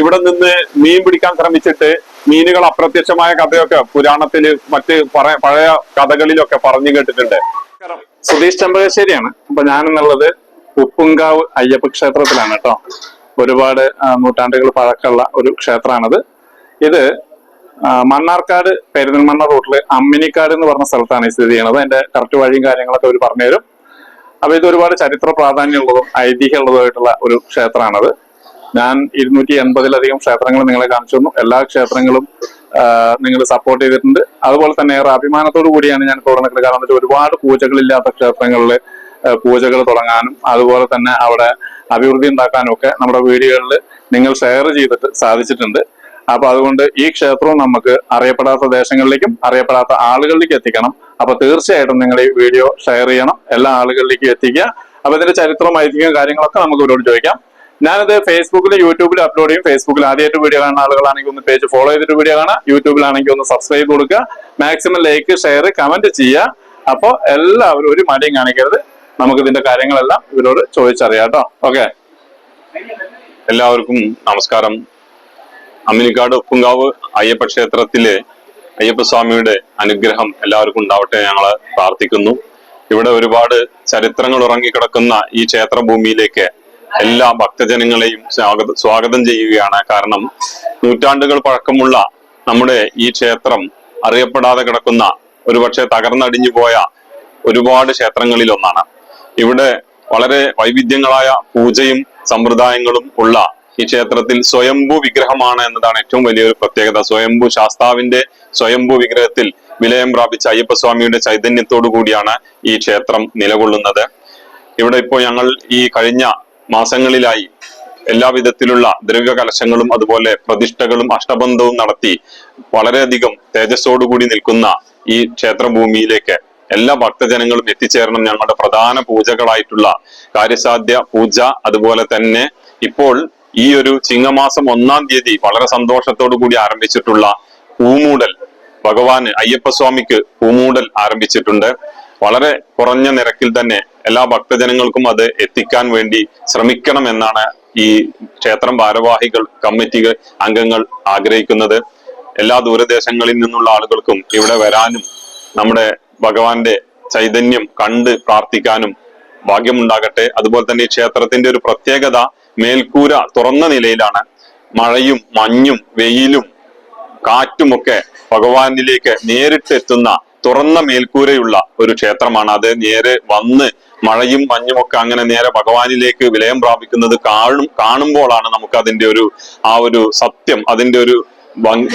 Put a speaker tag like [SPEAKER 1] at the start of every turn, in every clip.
[SPEAKER 1] ഇവിടെ നിന്ന് മീൻ പിടിക്കാൻ ശ്രമിച്ചിട്ട് മീനുകൾ അപ്രത്യക്ഷമായ കഥയൊക്കെ പുരാണത്തിൽ മറ്റ് പഴയ കഥകളിലൊക്കെ പറഞ്ഞു കേട്ടിട്ടുണ്ട്. സുധീഷ് ചെമ്പകശ്ശേരിയാണ് അപ്പൊ ഞാനെന്നുള്ളത് ഉപ്പുങ്കാവ് അയ്യപ്പ ക്ഷേത്രത്തിലാണ് കേട്ടോ. ഒരുപാട് നൂറ്റാണ്ടുകൾ പഴക്കമുള്ള ഒരു ക്ഷേത്രമാണിത്. ഇത് മണ്ണാർക്കാട് പെരുന്തൽമണ്ണ റൂട്ടിൽ അമ്മിനിക്കാട് എന്ന് പറഞ്ഞ സ്ഥലത്താണ് ഈ സ്ഥിതി ചെയ്യുന്നത്. അതിന്റെ കറക്റ്റ് വഴിയും കാര്യങ്ങളൊക്കെ അവർ പറഞ്ഞുതരും അപ്പൊ ഇത് ഒരുപാട് ചരിത്ര പ്രാധാന്യമുള്ളതും ഐതിഹ്യമുള്ളതുമായിട്ടുള്ള ഒരു ക്ഷേത്രമാണത്. ഞാൻ ഇരുന്നൂറ്റി എൺപതിലധികം ക്ഷേത്രങ്ങൾ നിങ്ങളെ കാണിച്ചു തന്നു. എല്ലാ ക്ഷേത്രങ്ങളും നിങ്ങൾ സപ്പോർട്ട് ചെയ്തിട്ടുണ്ട്. അതുപോലെ തന്നെ ഏറെ അഭിമാനത്തോടു കൂടിയാണ് ഞാൻ നിൽക്കുന്നത്. കാരണം വെച്ചാൽ ഒരുപാട് പൂജകളില്ലാത്ത ക്ഷേത്രങ്ങളിൽ പൂജകൾ തുടങ്ങാനും അതുപോലെ തന്നെ അവിടെ അഭിവൃദ്ധി ഉണ്ടാക്കാനും ഒക്കെ നമ്മുടെ വീഡിയോകളിൽ നിങ്ങൾ ഷെയർ ചെയ്തിട്ട് സാധിച്ചിട്ടുണ്ട്. അപ്പൊ അതുകൊണ്ട് ഈ ക്ഷേത്രവും നമുക്ക് അറിയപ്പെടാത്ത ദേശങ്ങളിലേക്കും അറിയപ്പെടാത്ത ആളുകളിലേക്ക് എത്തിക്കണം. അപ്പൊ തീർച്ചയായിട്ടും നിങ്ങൾ ഈ വീഡിയോ ഷെയർ ചെയ്യണം. എല്ലാ ആളുകളിലേക്കും എത്തിക്കുക. അപ്പൊ ഇതിന്റെ ചരിത്രം ഐതിഹ്യം കാര്യങ്ങളൊക്കെ നമുക്ക് ഇവരോട് ചോദിക്കാം. ഞാനിത് ഫേസ്ബുക്കിലും യൂട്യൂബിലും അപ്ലോഡ് ചെയ്യും. ഫേസ്ബുക്കിൽ ആദ്യമായിട്ട് വീഡിയോ കാണുന്ന ആളുകളാണെങ്കിൽ ഒന്ന് പേജ് ഫോളോ ചെയ്തിട്ട് വീഡിയോ കാണാം യൂട്യൂബിലാണെങ്കിൽ ഒന്ന് സബ്സ്ക്രൈബ് കൊടുക്കുക. മാക്സിമം ലൈക്ക് ഷെയർ കമന്റ് ചെയ്യുക. അപ്പോൾ എല്ലാവരും ഒരു മടിയും കാണിക്കരുത്. നമുക്ക് ഇതിന്റെ കാര്യങ്ങളെല്ലാം ഇവരോട് ചോദിച്ചറിയാം കേട്ടോ. ഓക്കെ എല്ലാവർക്കും നമസ്കാരം. അമ്മിനിക്കാട് ഉപ്പുങ്കാവ് അയ്യപ്പ ക്ഷേത്രത്തിലെ അയ്യപ്പസ്വാമിയുടെ അനുഗ്രഹം എല്ലാവർക്കും ഉണ്ടാവട്ടെ ഞങ്ങൾ പ്രാർത്ഥിക്കുന്നു. ഇവിടെ ഒരുപാട് ചരിത്രങ്ങൾ ഉറങ്ങിക്കിടക്കുന്ന ഈ ക്ഷേത്രഭൂമിയിലേക്ക് എല്ലാ ഭക്തജനങ്ങളെയും സ്വാഗത സ്വാഗതം ചെയ്യുകയാണ്. കാരണം നൂറ്റാണ്ടുകൾ പഴക്കമുള്ള നമ്മുടെ ഈ ക്ഷേത്രം അറിയപ്പെടാതെ കിടക്കുന്ന ഒരുപക്ഷെ തകർന്നടിഞ്ഞു പോയ ഒരുപാട് ക്ഷേത്രങ്ങളിൽ ഒന്നാണ് ഇവിടെ വളരെ വൈവിധ്യങ്ങളായ പൂജയും സമ്പ്രദായങ്ങളും ഉള്ള ഈ ക്ഷേത്രത്തിൽ സ്വയംഭൂ വിഗ്രഹമാണ് എന്നതാണ് ഏറ്റവും വലിയൊരു പ്രത്യേകത. സ്വയംഭൂ ശാസ്താവിന്റെ സ്വയംഭൂ വിഗ്രഹത്തിൽ വിലയം പ്രാപിച്ച അയ്യപ്പസ്വാമിയുടെ ചൈതന്യത്തോടു കൂടിയാണ് ഈ ക്ഷേത്രം നിലകൊള്ളുന്നത്. ഇവിടെ ഇപ്പോൾ ഞങ്ങൾ ഈ കഴിഞ്ഞ മാസങ്ങളിലായി എല്ലാവിധത്തിലുള്ള ദീർഘകലശങ്ങളും അതുപോലെ പ്രതിഷ്ഠകളും അഷ്ടബന്ധവും നടത്തി വളരെയധികം തേജസ്സോടുകൂടി നിൽക്കുന്ന ഈ ക്ഷേത്രഭൂമിയിലേക്ക് എല്ലാ ഭക്തജനങ്ങളും എത്തിച്ചേരണം ഞങ്ങളുടെ പ്രധാന പൂജകളായിട്ടുള്ള കാര്യസാധ്യ പൂജ അതുപോലെ തന്നെ ഇപ്പോൾ ഈ ഒരു ചിങ്ങമാസം ഒന്നാം തീയതി വളരെ സന്തോഷത്തോടു കൂടി ആരംഭിച്ചിട്ടുള്ള പൂമൂടൽ ഭഗവാന് അയ്യപ്പസ്വാമിക്ക് പൂമൂടൽ ആരംഭിച്ചിട്ടുണ്ട്. വളരെ കുറഞ്ഞ നിരക്കിൽ തന്നെ എല്ലാ ഭക്തജനങ്ങൾക്കും അത് എത്തിക്കാൻ വേണ്ടി ശ്രമിക്കണം എന്നാണ് ഈ ക്ഷേത്രം ഭാരവാഹികൾ കമ്മിറ്റി അംഗങ്ങൾ ആഗ്രഹിക്കുന്നത്. എല്ലാ ദൂരദേശങ്ങളിൽ നിന്നുള്ള ആളുകൾക്കും ഇവിടെ വരാനും നമ്മുടെ ഭഗവാന്റെ ചൈതന്യം കണ്ട് പ്രാർത്ഥിക്കാനും ഭാഗ്യമുണ്ടാകട്ടെ. അതുപോലെ തന്നെ ഈ ക്ഷേത്രത്തിന്റെ ഒരു പ്രത്യേകത മേൽക്കൂര തുറന്ന നിലയിലാണ്. മഴയും മഞ്ഞും വെയിലും കാറ്റുമൊക്കെ ഭഗവാനിലേക്ക് നേരിട്ട് എത്തുന്ന തുറന്ന മേൽക്കൂരയുള്ള ഒരു ക്ഷേത്രമാണ്. അത് നേരെ വന്ന് മഴയും മഞ്ഞും ഒക്കെ അങ്ങനെ നേരെ ഭഗവാനിലേക്ക് വിലയം പ്രാപിക്കുന്നത് കാണും കാണുമ്പോഴാണ് നമുക്ക് അതിന്റെ ഒരു ആ ഒരു സത്യം അതിന്റെ ഒരു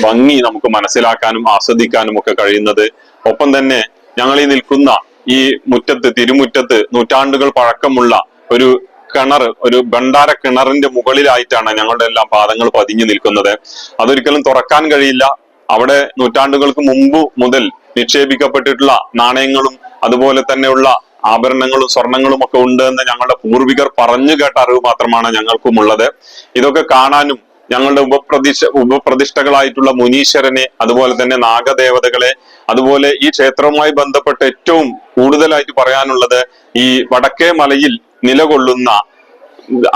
[SPEAKER 1] ഭംഗി- നമുക്ക് മനസ്സിലാക്കാനും ആസ്വദിക്കാനും ഒക്കെ കഴിയുന്നത്. ഒപ്പം തന്നെ ഞങ്ങൾ ഈ നിൽക്കുന്ന ഈ മുറ്റത്ത് തിരുമുറ്റത്ത് നൂറ്റാണ്ടുകൾ പഴക്കമുള്ള ഒരു കിണർ ഒരു ഭണ്ഡാര കിണറിന്റെ മുകളിലായിട്ടാണ് ഞങ്ങളുടെ എല്ലാം പാദങ്ങൾ പതിഞ്ഞു നിൽക്കുന്നത്. അതൊരിക്കലും തുറക്കാൻ കഴിയില്ല. അവിടെ നൂറ്റാണ്ടുകൾക്ക് മുമ്പ് മുതൽ നിക്ഷേപിക്കപ്പെട്ടിട്ടുള്ള നാണയങ്ങളും അതുപോലെ തന്നെയുള്ള ആഭരണങ്ങളും സ്വർണങ്ങളും ഒക്കെ ഉണ്ട് എന്ന് ഞങ്ങളുടെ പൂർവികർ പറഞ്ഞു കേട്ട അറിവ് മാത്രമാണ് ഞങ്ങൾക്കും ഉള്ളത് ഇതൊക്കെ കാണാനും ഞങ്ങളുടെ ഉപപ്രതിഷ്ഠ ഉപപ്രതിഷ്ഠകളായിട്ടുള്ള മുനീശ്വരനെ അതുപോലെ തന്നെ നാഗദേവതകളെ അതുപോലെ ഈ ക്ഷേത്രവുമായി ബന്ധപ്പെട്ട് ഏറ്റവും കൂടുതലായിട്ട് പറയാനുള്ളത് ഈ വടക്കേ മലയിൽ നിലകൊള്ളുന്ന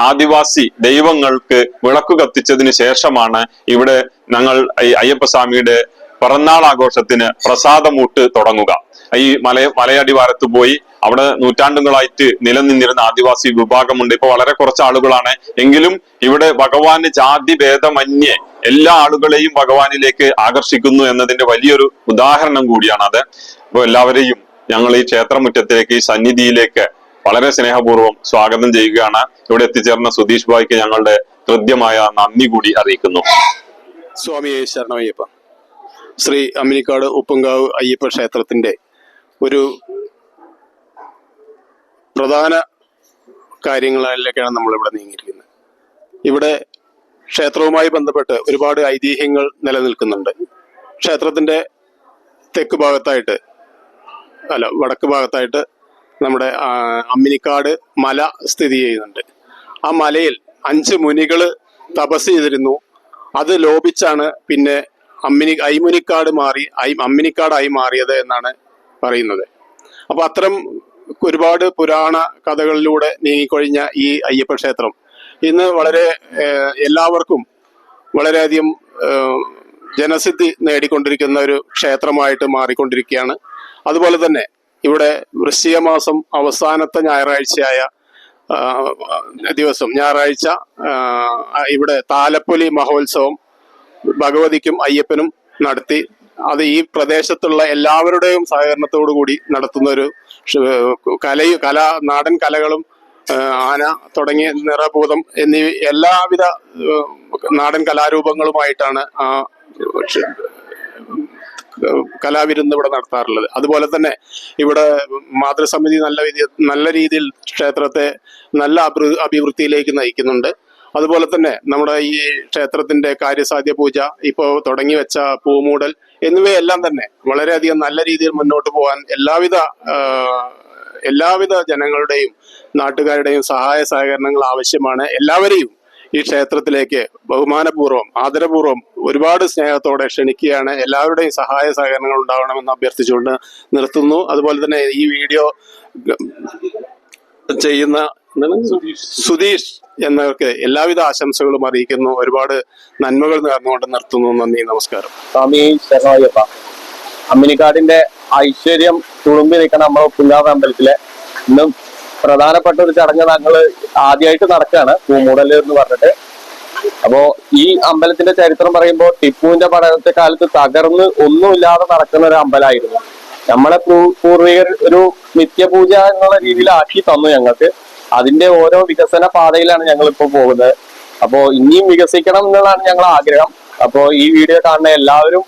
[SPEAKER 1] ആദിവാസി ദൈവങ്ങൾക്ക് വിളക്ക് കത്തിച്ചതിന് ശേഷമാണ് ഇവിടെ ഞങ്ങൾ അയ്യപ്പസ്വാമിയുടെ പിറന്നാൾ ആഘോഷത്തിന് പ്രസാദമൂട്ട് തുടങ്ങുക. ഈ മല മലയടിവാരത്ത് പോയി അവിടെ നൂറ്റാണ്ടുകളായിട്ട് നിലനിന്നിരുന്ന ആദിവാസി വിഭാഗമുണ്ട്. ഇപ്പൊ വളരെ കുറച്ച് ആളുകളാണ്. എങ്കിലും ഇവിടെ ഭഗവാന് ജാതി ഭേദമന്യേ എല്ലാ ആളുകളെയും ഭഗവാനിലേക്ക് ആകർഷിക്കുന്നു എന്നതിന്റെ വലിയൊരു ഉദാഹരണം കൂടിയാണ് അത്. അപ്പോൾ എല്ലാവരെയും ഞങ്ങൾ ഈ ക്ഷേത്രമുറ്റത്തിലേക്ക് ഈ സന്നിധിയിലേക്ക് വളരെ സ്നേഹപൂർവം സ്വാഗതം ചെയ്യുകയാണ്. ഇവിടെ എത്തിച്ചേർന്ന സുധീഷ് ഭായിക്ക് ഞങ്ങളുടെ ഹൃദ്യമായ നന്ദി കൂടി അറിയിക്കുന്നു.
[SPEAKER 2] സ്വാമിയെ ശരണമയ്യപ്പ. ശ്രീ അമ്മിനിക്കാട് ഉപ്പുങ്കാവ് അയ്യപ്പ ക്ഷേത്രത്തിന്റെ ഒരു പ്രധാന കാര്യങ്ങളിലേക്കാണ് നമ്മളിവിടെ നീങ്ങിയിരിക്കുന്നത്. ഇവിടെ ക്ഷേത്രവുമായി ബന്ധപ്പെട്ട് ഒരുപാട് ഐതിഹ്യങ്ങൾ നിലനിൽക്കുന്നുണ്ട്. ക്ഷേത്രത്തിന്റെ തെക്ക് ഭാഗത്തായിട്ട് അല്ല വടക്ക് ഭാഗത്തായിട്ട് നമ്മുടെ അമ്മിനിക്കാട് മല സ്ഥിതി ചെയ്യുന്നുണ്ട്. ആ മലയിൽ അഞ്ച് മുനികൾ തപസ് ചെയ്തിരുന്നു. അത് ലോപിച്ചാണ് പിന്നെ അമ്മിനി ഐമുനിക്കാട് മാറി ഐ അമ്മിനിക്കാടായി മാറിയത് എന്നാണ് പറയുന്നത്. അപ്പൊ അത്തരം ഒരുപാട് പുരാണ കഥകളിലൂടെ നീങ്ങിക്കൊഴിഞ്ഞ ഈ അയ്യപ്പ ക്ഷേത്രം. ഇന്ന് വളരെ എല്ലാവർക്കും വളരെയധികം ജനസിദ്ധി നേടിക്കൊണ്ടിരിക്കുന്ന ഒരു ക്ഷേത്രമായിട്ട് മാറിക്കൊണ്ടിരിക്കുകയാണ്. അതുപോലെ തന്നെ ഇവിടെ വൃശ്ചിക മാസം അവസാനത്തെ ഞായറാഴ്ചയായ ദിവസം ഞായറാഴ്ച ഇവിടെ താലപ്പൊലി മഹോത്സവം ഭഗവതിക്കും അയ്യപ്പനും നടത്തി അത് ഈ പ്രദേശത്തുള്ള എല്ലാവരുടെയും സഹകരണത്തോടു കൂടി നടത്തുന്ന ഒരു കല കലയും കല നാടൻ കലകളും ആന തുടങ്ങിയ നിറഭൂതം എന്നീ എല്ലാവിധ നാടൻ കലാരൂപങ്ങളുമായിട്ടാണ് ആ കലാവിരുന്ന് ഇവിടെ നടത്താറുള്ളത്. അതുപോലെ തന്നെ ഇവിടെ മാതൃസമിതി നല്ല നല്ല രീതിയിൽ ക്ഷേത്രത്തെ നല്ല അഭി- അഭിവൃദ്ധിയിലേക്ക് നയിക്കുന്നുണ്ട്. അതുപോലെ തന്നെ നമ്മുടെ ഈ ക്ഷേത്രത്തിന്റെ കാര്യസാധ്യ പൂജ ഇപ്പോൾ തുടങ്ങി വെച്ച പൂമൂടൽ എന്നിവയെല്ലാം തന്നെ വളരെയധികം നല്ല രീതിയിൽ മുന്നോട്ട് പോകാൻ എല്ലാവിധ എല്ലാവിധ ജനങ്ങളുടെയും നാട്ടുകാരുടെയും സഹായ സഹകരണങ്ങൾ ആവശ്യമാണ് എല്ലാവരെയും ഈ ക്ഷേത്രത്തിലേക്ക് ബഹുമാനപൂർവം ആദരപൂർവം ഒരുപാട് സ്നേഹത്തോടെ ക്ഷണിക്കുകയാണ് എല്ലാവരുടെയും സഹായ സഹകരണങ്ങൾ ഉണ്ടാവണമെന്ന് അഭ്യർത്ഥിച്ചുകൊണ്ട് നിർത്തുന്നു അതുപോലെ തന്നെ ഈ വീഡിയോ ചെയ്യുന്ന? സുധീഷ്. എന്നവർക്ക് എല്ലാവിധ ആശംസകളും അറിയിക്കുന്നു. ഒരുപാട് നന്മകൾ നേർന്നുകൊണ്ട് നിർത്തുന്നു. നന്ദി നമസ്കാരം.
[SPEAKER 3] സ്വാമി ശരണയ്യപ്പ. അമ്മിനിക്കാടിന്റെ ഐശ്വര്യം തുളുമ്പി നിൽക്കുന്ന നമ്മുടെ പുല്ലാവ് അമ്പലത്തിലെ ഇന്നും പ്രധാനപ്പെട്ട ഒരു ചടങ്ങ് ഞങ്ങൾ ആദ്യമായിട്ട് നടക്കുകയാണ് പൂമൂടൽ എന്ന് പറഞ്ഞിട്ട്. അപ്പോ ഈ അമ്പലത്തിന്റെ ചരിത്രം പറയുമ്പോൾ ടിപ്പുവിന്റെ പഠനത്തെ കാലത്ത് തകർന്ന് ഒന്നുമില്ലാതെ നടക്കുന്ന ഒരു അമ്പലമായിരുന്നു നമ്മളെ പൂ- പൂർവികർ ഒരു നിത്യപൂജ എന്നുള്ള രീതിയിൽ ആക്കി തന്നു ഞങ്ങൾക്ക്. അതിന്റെ ഓരോ വികസന പാതയിലാണ് ഞങ്ങൾ ഇപ്പോൾ പോകുന്നത്. അപ്പോ ഇനിയും വികസിക്കണം എന്നുള്ളതാണ് ഞങ്ങൾ ആഗ്രഹം. അപ്പോ ഈ വീഡിയോ കാണുന്ന എല്ലാവരും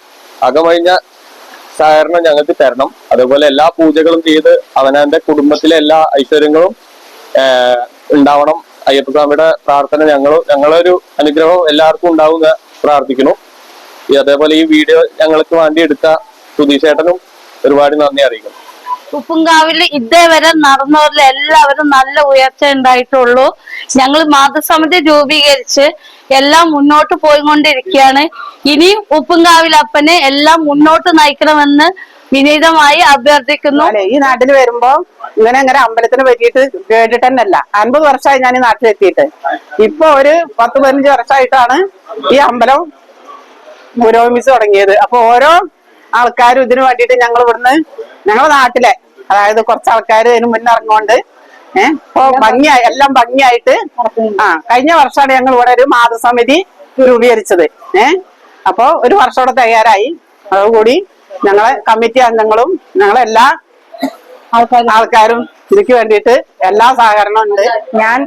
[SPEAKER 3] അകമഴിഞ്ഞ സഹകരണം ഞങ്ങൾക്ക് തരണം. അതുപോലെ എല്ലാ പൂജകളും ചെയ്ത് അവനവന്റെ കുടുംബത്തിലെ എല്ലാ ഐശ്വര്യങ്ങളും ഉണ്ടാവണം. അയ്യപ്പസ്വാമിയുടെ പ്രാർത്ഥന ഞങ്ങൾ ഞങ്ങളൊരു അനുഗ്രഹം എല്ലാവർക്കും ഉണ്ടാവുക പ്രാർത്ഥിക്കുന്നു. അതേപോലെ ഈ വീഡിയോ ഞങ്ങൾക്ക് വേണ്ടി എടുത്ത സുധീഷേട്ടനും ഒരുപാട് നന്ദി അറിയിക്കുന്നു.
[SPEAKER 4] ഉപ്പുംകാവിൽ ഇതേവരെ നടന്നവരിൽ എല്ലാവരും നല്ല ഉയർച്ച ഉണ്ടായിട്ടുള്ളൂ. ഞങ്ങൾ മാതൃസമിതി രൂപീകരിച്ച് എല്ലാം മുന്നോട്ട് പോയിക്കൊണ്ടിരിക്കുകയാണ്. ഇനിയും ഉപ്പുംകാവിൽ അപ്പനെ എല്ലാം മുന്നോട്ട് നയിക്കണമെന്ന് വിനീതമായി അഭ്യർത്ഥിക്കുന്നു.
[SPEAKER 5] ഈ നാട്ടിൽ വരുമ്പോ ഇങ്ങനെ അങ്ങനെ അമ്പലത്തിന് പറ്റിയിട്ട് കേട്ടിട്ട് തന്നെയല്ല അൻപത് വർഷമായി ഞാൻ ഈ നാട്ടിലെത്തിയിട്ട്. ഇപ്പൊ ഒരു പത്ത് പതിനഞ്ച് വർഷമായിട്ടാണ് ഈ അമ്പലം പുരോഗമിച്ച് തുടങ്ങിയത്. അപ്പൊ ഓരോ ആൾക്കാരും ഇതിനു വേണ്ടിയിട്ട് ഞങ്ങൾ ഇവിടുന്ന് ഞങ്ങളുടെ നാട്ടിലെ അതായത് കുറച്ച് ആൾക്കാർ ഇതിന് മുന്നിറങ്ങോണ്ട് ഏഹ് ഇപ്പൊ ഭംഗിയായി എല്ലാം ഭംഗിയായിട്ട് ആ കഴിഞ്ഞ വർഷമാണ് ഞങ്ങൾ ഇവിടെ ഒരു മാതൃസമിതി രൂപീകരിച്ചത്. ഏഹ് അപ്പൊ ഒരു വർഷം ഇവിടെ തയ്യാറായി. അതുകൂടി ഞങ്ങളെ കമ്മിറ്റി അംഗങ്ങളും ഞങ്ങളെല്ലാ ആൾക്കാരും. ഇതിക്ക് വേണ്ടിയിട്ട് എല്ലാ സഹകരണവും ഉണ്ട്.
[SPEAKER 6] ഞാൻ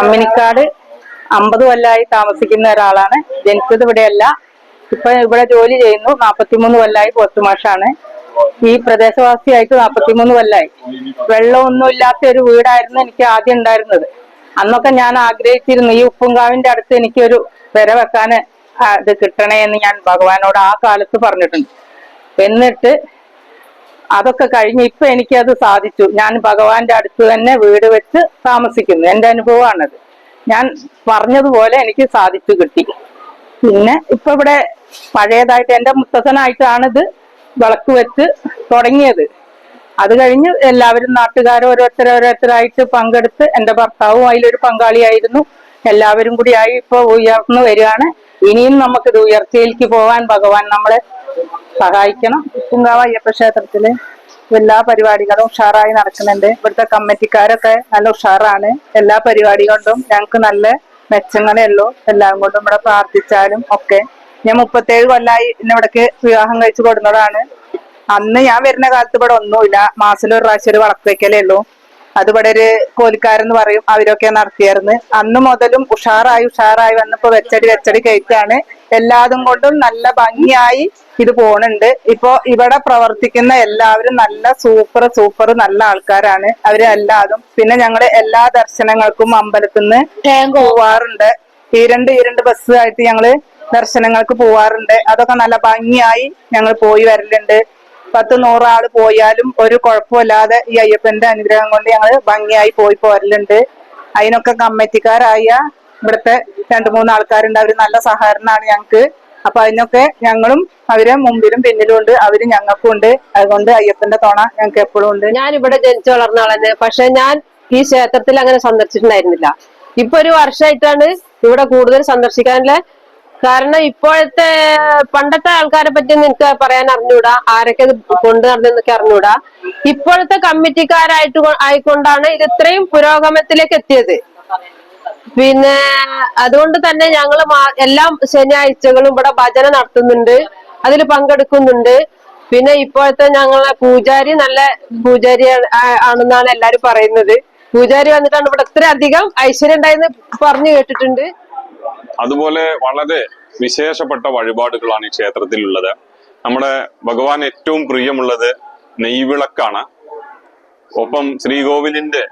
[SPEAKER 6] അമ്മിനിക്കാട് അമ്പത് കൊല്ലമായി താമസിക്കുന്ന ഒരാളാണ്. ജനിച്ചത് ഇവിടെയല്ല. ഇപ്പൊ ഇവിടെ ജോലി ചെയ്യുന്നു. നാപ്പത്തിമൂന്ന് കൊല്ലമായി പോസ്റ്റ് മാഷാണ് ഈ പ്രദേശവാസിയായിട്ട് നാപ്പത്തിമൂന്ന് കൊല്ലായി. വെള്ളമൊന്നും ഇല്ലാത്ത ഒരു വീടായിരുന്നു എനിക്ക് ആദ്യം ഉണ്ടായിരുന്നത്. അന്നൊക്കെ ഞാൻ ആഗ്രഹിച്ചിരുന്നു ഈ ഉപ്പുങ്കാവിന്റെ അടുത്ത് എനിക്കൊരു പെര വെക്കാൻ ഇത് കിട്ടണേ എന്ന് ഞാൻ ഭഗവാനോട് ആ കാലത്ത് പറഞ്ഞിട്ടുണ്ട്. എന്നിട്ട് അതൊക്കെ കഴിഞ്ഞ് ഇപ്പൊ എനിക്കത് സാധിച്ചു. ഞാൻ ഭഗവാന്റെ അടുത്ത് തന്നെ വീട് വെച്ച് താമസിക്കുന്നു. എന്റെ അനുഭവമാണത്. ഞാൻ പറഞ്ഞതുപോലെ എനിക്ക് സാധിച്ചു കിട്ടി. പിന്നെ ഇപ്പൊ ഇവിടെ പഴയതായിട്ട് എന്റെ മുത്തച്ഛനായിട്ടാണിത് വിളക്ക് വെച്ച് തുടങ്ങിയത്. അത് കഴിഞ്ഞ് എല്ലാവരും നാട്ടുകാർ ഓരോരുത്തർ ഓരോരുത്തരായിട്ട് പങ്കെടുത്ത് എന്റെ ഭർത്താവും അതിലൊരു പങ്കാളിയായിരുന്നു. എല്ലാവരും കൂടി ആയി ഇപ്പൊ ഉയർന്നു വരികയാണ്. ഇനിയും നമുക്കിത് ഉയർച്ചയിലേക്ക് പോവാൻ ഭഗവാൻ നമ്മളെ സഹായിക്കണം. ഉപ്പുങ്കാവ് അയ്യപ്പ ക്ഷേത്രത്തിൽ എല്ലാ പരിപാടികളും ഉഷാറായി നടക്കുന്നുണ്ട്. ഇവിടുത്തെ കമ്മിറ്റിക്കാരൊക്കെ നല്ല ഉഷാറാണ്. എല്ലാ പരിപാടി ഞങ്ങൾക്ക് നല്ല മെച്ചങ്ങളേ ഉള്ളൂ. എല്ലാം കൊണ്ടും ഇവിടെ പ്രാർത്ഥിച്ചാലും ഒക്കെ ഞാൻ മുപ്പത്തേഴ് കൊല്ലായി എന്നെ ഇവിടേക്ക് വിവാഹം കഴിച്ചു കൊടുന്നതാണ്. അന്ന് ഞാൻ വരുന്ന കാലത്ത് ഇവിടെ ഒന്നുമില്ല. മാസത്തിൽ ഒരു പ്രാവശ്യം ഒരു വളക്ക് വെക്കലേ ഉള്ളൂ. അത് ഇവിടെ ഒരു കോലിക്കാരെന്ന് പറയും അവരൊക്കെ നടത്തിയായിരുന്നു. അന്ന് മുതലും ഉഷാറായി ഉഷാറായി വന്നപ്പോ വെച്ചടി വെച്ചടി കയറ്റാണ്. എല്ലാതും കൊണ്ടും നല്ല ഭംഗിയായി ഇത് പോണുണ്ട്. ഇപ്പൊ ഇവിടെ പ്രവർത്തിക്കുന്ന എല്ലാവരും നല്ല സൂപ്പർ സൂപ്പർ നല്ല ആൾക്കാരാണ്. അവർ എല്ലാതും. പിന്നെ ഞങ്ങൾ എല്ലാ ദർശനങ്ങൾക്കും അമ്പലത്തിൽ നിന്ന് പോവാറുണ്ട്. ഈ രണ്ട് ഈ രണ്ട് ബസ് ആയിട്ട് ഞങ്ങൾ ദർശനങ്ങൾക്ക് പോവാറുണ്ട്. അതൊക്കെ നല്ല ഭംഗിയായി ഞങ്ങൾ പോയി വരലുണ്ട്. പത്ത് നൂറാൾ പോയാലും ഒരു കുഴപ്പമില്ലാതെ ഈ അയ്യപ്പന്റെ അനുഗ്രഹം കൊണ്ട് ഞങ്ങൾ ഭംഗിയായി പോയി പോരലുണ്ട്. അതിനൊക്കെ കമ്മിറ്റിക്കാരായ ഇവിടുത്തെ രണ്ടു മൂന്ന് ആൾക്കാരുണ്ട്. അവർ നല്ല സഹകരണമാണ് ഞങ്ങൾക്ക്. അപ്പൊ അതിനൊക്കെ ഞങ്ങളും അവരെ മുമ്പിലും പിന്നിലും ഉണ്ട്. അവർ ഞങ്ങൾക്കും ഉണ്ട്. അതുകൊണ്ട് അയ്യപ്പന്റെ തോണ ഞങ്ങൾക്ക് എപ്പോഴും ഉണ്ട്.
[SPEAKER 7] ഞാൻ ഇവിടെ ജനിച്ചു വളർന്ന ആളെന്നെ പക്ഷെ ഞാൻ ഈ ക്ഷേത്രത്തിൽ അങ്ങനെ സന്ദർശിച്ചിട്ടുണ്ടായിരുന്നില്ല. ഇപ്പൊ ഒരു വർഷമായിട്ടാണ് ഇവിടെ കൂടുതൽ സന്ദർശിക്കാനുള്ള കാരണം ഇപ്പോഴത്തെ പണ്ടത്തെ ആൾക്കാരെ പറ്റി നിനക്ക് പറയാൻ അറിഞ്ഞൂടാ? ആരൊക്കെ ഇത് കൊണ്ടു നടന്നെന്നൊക്കെ അറിഞ്ഞൂടാ? ഇപ്പോഴത്തെ കമ്മിറ്റിക്കാരായിട്ട് ആയിക്കൊണ്ടാണ് ഇത് ഇത്രയും പുരോഗമനത്തിലേക്ക് എത്തിയത്. പിന്നെ അതുകൊണ്ട് തന്നെ ഞങ്ങൾ എല്ലാ ശനിയാഴ്ചകളും ഇവിടെ ഭജന നടത്തുന്നുണ്ട്. അതിൽ പങ്കെടുക്കുന്നുണ്ട്. പിന്നെ ഇപ്പോഴത്തെ ഞങ്ങളെ പൂജാരി നല്ല പൂജാരി ആണെന്നാണ് എല്ലാരും പറയുന്നത്. പൂജാരി വന്നിട്ടാണ് ഇവിടെ ഇത്ര അധികം ഐശ്വര്യം ഉണ്ടായെന്ന് പറഞ്ഞു കേട്ടിട്ടുണ്ട്.
[SPEAKER 1] അതുപോലെ വളരെ വിശേഷപ്പെട്ട വഴിപാടുകളാണ് ഈ ക്ഷേത്രത്തിലുള്ളത്. നമ്മുടെ ഭഗവാൻ ഏറ്റവും പ്രിയമുള്ളത് നെയ്വിളക്കാണ്. ഒപ്പം ശ്രീകോവിലിന്റെ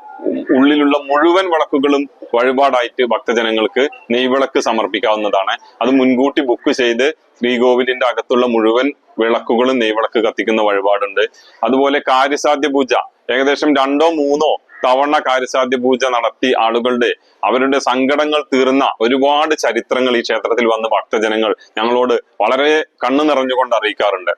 [SPEAKER 1] ഉള്ളിലുള്ള മുഴുവൻ വിളക്കുകളും വഴിപാടായിട്ട് ഭക്തജനങ്ങൾക്ക് നെയ്വിളക്ക് സമർപ്പിക്കാവുന്നതാണ്. അത് മുൻകൂട്ടി ബുക്ക് ചെയ്ത് ശ്രീകോവിലിന്റെ അകത്തുള്ള മുഴുവൻ വിളക്കുകളും നെയ്വിളക്ക് കത്തിക്കുന്ന വഴിപാടുണ്ട്. അതുപോലെ കാര്യസാധ്യ പൂജ. ഏകദേശം രണ്ടോ മൂന്നോ തവണ കാര്യസാധ്യ പൂജ നടത്തി ആളുകളുടെ അവരുടെ സങ്കടങ്ങൾ തീർന്ന ഒരുപാട് ചരിത്രങ്ങൾ ഈ ക്ഷേത്രത്തിൽ വന്ന് ഭക്തജനങ്ങൾ ഞങ്ങളോട് വളരെ കണ്ണു നിറഞ്ഞുകൊണ്ട് അറിയിക്കാറുണ്ട്.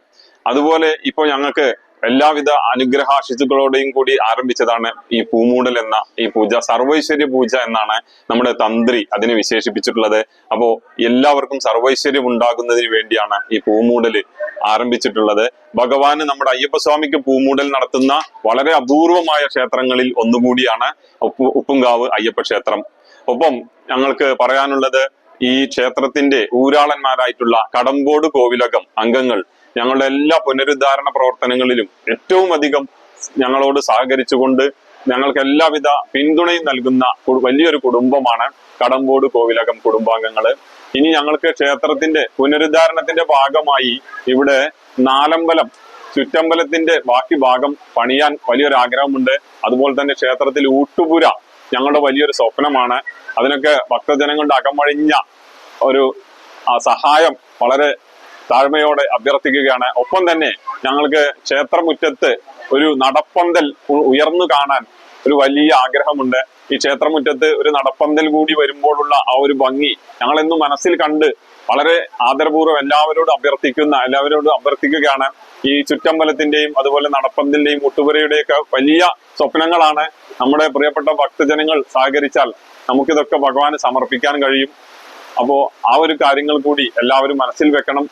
[SPEAKER 1] അതുപോലെ ഇപ്പോൾ ഞങ്ങൾക്ക് എല്ലാവിധ അനുഗ്രഹാശിസുകളോടെയും കൂടി ആരംഭിച്ചതാണ് ഈ പൂമൂടൽ എന്ന ഈ പൂജ സർവൈശ്വര്യ പൂജ എന്നാണ് നമ്മുടെ തന്ത്രി അതിനെ വിശേഷിപ്പിച്ചിട്ടുള്ളത്. അപ്പോ എല്ലാവർക്കും സർവൈശ്വര്യം ഉണ്ടാകുന്നതിന് വേണ്ടിയാണ് ഈ പൂമൂടൽ ആരംഭിച്ചിട്ടുള്ളത്. ഭഗവാന് നമ്മുടെ അയ്യപ്പസ്വാമിക്ക് പൂമൂടൽ നടത്തുന്ന വളരെ അപൂർവമായ ക്ഷേത്രങ്ങളിൽ ഒന്നുകൂടിയാണ് ഉപ്പു ഉപ്പുംകാവ് അയ്യപ്പ ക്ഷേത്രം. ഒപ്പം ഞങ്ങൾക്ക് പറയാനുള്ളത് ഈ ക്ഷേത്രത്തിന്റെ ഊരാളന്മാരായിട്ടുള്ള കടമ്പോട് കോവിലകം അംഗങ്ങൾ ഞങ്ങളുടെ എല്ലാ പുനരുദ്ധാരണ പ്രവർത്തനങ്ങളിലും ഏറ്റവും അധികം ഞങ്ങളോട് സഹകരിച്ചുകൊണ്ട് ഞങ്ങൾക്ക് എല്ലാവിധ പിന്തുണയും നൽകുന്ന വലിയൊരു കുടുംബമാണ് കടമ്പോട് കോവിലകം കുടുംബാംഗങ്ങൾ ഇനി ഞങ്ങൾക്ക് ക്ഷേത്രത്തിന്റെ പുനരുദ്ധാരണത്തിന്റെ ഭാഗമായി ഇവിടെ നാലമ്പലം ചുറ്റമ്പലത്തിന്റെ ബാക്കി ഭാഗം പണിയാൻ വലിയൊരു ആഗ്രഹമുണ്ട്. അതുപോലെ തന്നെ ക്ഷേത്രത്തിൽ ഊട്ടുപുര ഞങ്ങളുടെ വലിയൊരു സ്വപ്നമാണ്. അതിനൊക്കെ ഭക്തജനങ്ങളുടെ അകമഴിഞ്ഞ ഒരു സഹായം വളരെ താഴ്മയോടെ അഭ്യർത്ഥിക്കുകയാണ്. ഒപ്പം തന്നെ ഞങ്ങൾക്ക് ക്ഷേത്രമുറ്റത്ത് ഒരു നടപ്പന്തൽ ഉയർന്നു കാണാൻ ഒരു വലിയ ആഗ്രഹമുണ്ട്. ഈ ക്ഷേത്രമുറ്റത്ത് ഒരു നടപ്പന്തൽ കൂടി വരുമ്പോഴുള്ള ആ ഒരു ഭംഗി ഞങ്ങളെന്ന് മനസ്സിൽ കണ്ട് വളരെ ആദരപൂർവം എല്ലാവരോടും അഭ്യർത്ഥിക്കുന്ന എല്ലാവരോടും അഭ്യർത്ഥിക്കുകയാണ്. ഈ ചുറ്റമ്പലത്തിന്റെയും അതുപോലെ നടപ്പന്തലിന്റെയും മുട്ടുപുരയുടെയൊക്കെ വലിയ സ്വപ്നങ്ങളാണ്. നമ്മുടെ പ്രിയപ്പെട്ട ഭക്തജനങ്ങൾ സഹകരിച്ചാൽ നമുക്കിതൊക്കെ ഭഗവാന് സമർപ്പിക്കാൻ കഴിയും. അപ്പോ ആ ഒരു കാര്യങ്ങൾ കൂടി എല്ലാവരും മനസ്സിൽ വെക്കണം.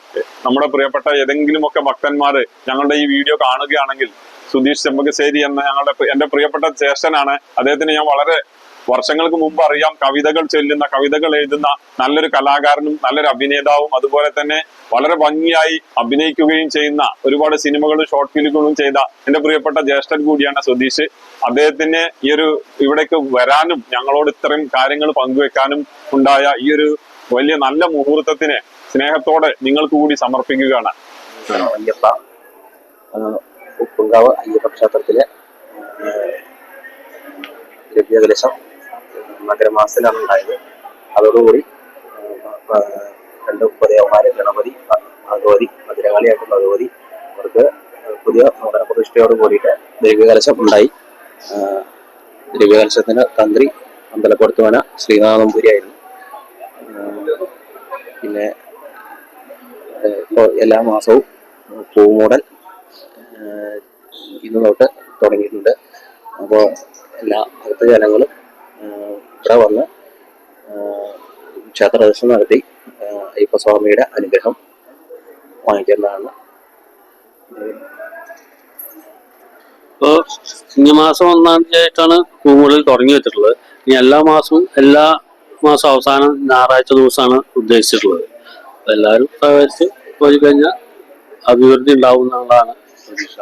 [SPEAKER 1] നമ്മുടെ പ്രിയപ്പെട്ട ഏതെങ്കിലുമൊക്കെ ഭക്തന്മാര് ഞങ്ങളുടെ ഈ വീഡിയോ കാണുകയാണെങ്കിൽ സുധീഷ് ചെമ്പകശ്ശേരി എന്ന ഞങ്ങളുടെ എന്റെ പ്രിയപ്പെട്ട ജ്യേഷ്ഠനാണ്. അദ്ദേഹത്തിന് ഞാൻ വളരെ വർഷങ്ങൾക്ക് മുമ്പ് അറിയാം. കവിതകൾ ചൊല്ലുന്ന കവിതകൾ എഴുതുന്ന നല്ലൊരു കലാകാരനും നല്ലൊരു അഭിനേതാവും അതുപോലെ തന്നെ വളരെ ഭംഗിയായി അഭിനയിക്കുകയും ചെയ്യുന്ന ഒരുപാട് സിനിമകളും ഷോർട്ട് ഫിലിമുകളും ചെയ്ത എന്റെ പ്രിയപ്പെട്ട ജ്യേഷ്ഠൻ കൂടിയാണ് സുധീഷ്. അദ്ദേഹത്തിന് ഈ ഒരു ഇവിടേക്ക് വരാനും ഞങ്ങളോട് ഇത്രയും കാര്യങ്ങൾ പങ്കുവെക്കാനും ഉണ്ടായ ഈ ഒരു വലിയ നല്ല മുഹൂർത്തത്തിന് സ്നേഹത്തോടെ നിങ്ങൾക്ക് കൂടി സമർപ്പിക്കുകയാണ്.
[SPEAKER 3] അയ്യപ്പ ഉപ്പുങ്കാവ് അയ്യപ്പ ക്ഷേത്രത്തിലെ ഏകദേശം മകരമാസത്തിലാണ് ഉണ്ടായത്. അതോടുകൂടി രണ്ട് ഉപദേവന്മാര് ഗണപതി ഭഗവതി മധുരകാളിയായിട്ടുള്ള ഭഗവതി അവർക്ക് പുതിയ നൂതന പ്രതിഷ്ഠയോട് കൂടിയിട്ട് ദ്രവ്യകലശം ഉണ്ടായി. ദ്രവ്യകലശത്തിന് തന്ത്രി അമ്പലപ്പുറത്തുവന ശ്രീനാഥംപുരിയായിരുന്നു പിന്നെ ഇപ്പോൾ എല്ലാ മാസവും പൂമൂടൽ ഇന്ന് തൊട്ട് തുടങ്ങിയിട്ടുണ്ട്. അപ്പോൾ എല്ലാ അടുത്ത ജനങ്ങളും ഇവിടെ വന്ന് ക്ഷേത്ര ദർശനം നടത്തി അയ്യപ്പസ്വാമിയുടെ അനുഗ്രഹം വാങ്ങിക്കേണ്ടതാണ്
[SPEAKER 8] ഇപ്പോൾ ചിങ്ങമാസം ഒന്നാം തീയതി ആയിട്ടാണ് പൂമുകളിൽ തുടങ്ങി വെച്ചിട്ടുള്ളത്. ഇനി എല്ലാ മാസവും എല്ലാ മാസം അവസാനം ഞായറാഴ്ച ദിവസമാണ് ഉദ്ദേശിച്ചിട്ടുള്ളത്. എല്ലാവരും സഹകരിച്ച് പോയി കഴിഞ്ഞാൽ അഭിവൃദ്ധി ഉണ്ടാവും എന്നുള്ളതാണ് പ്രതീക്ഷ.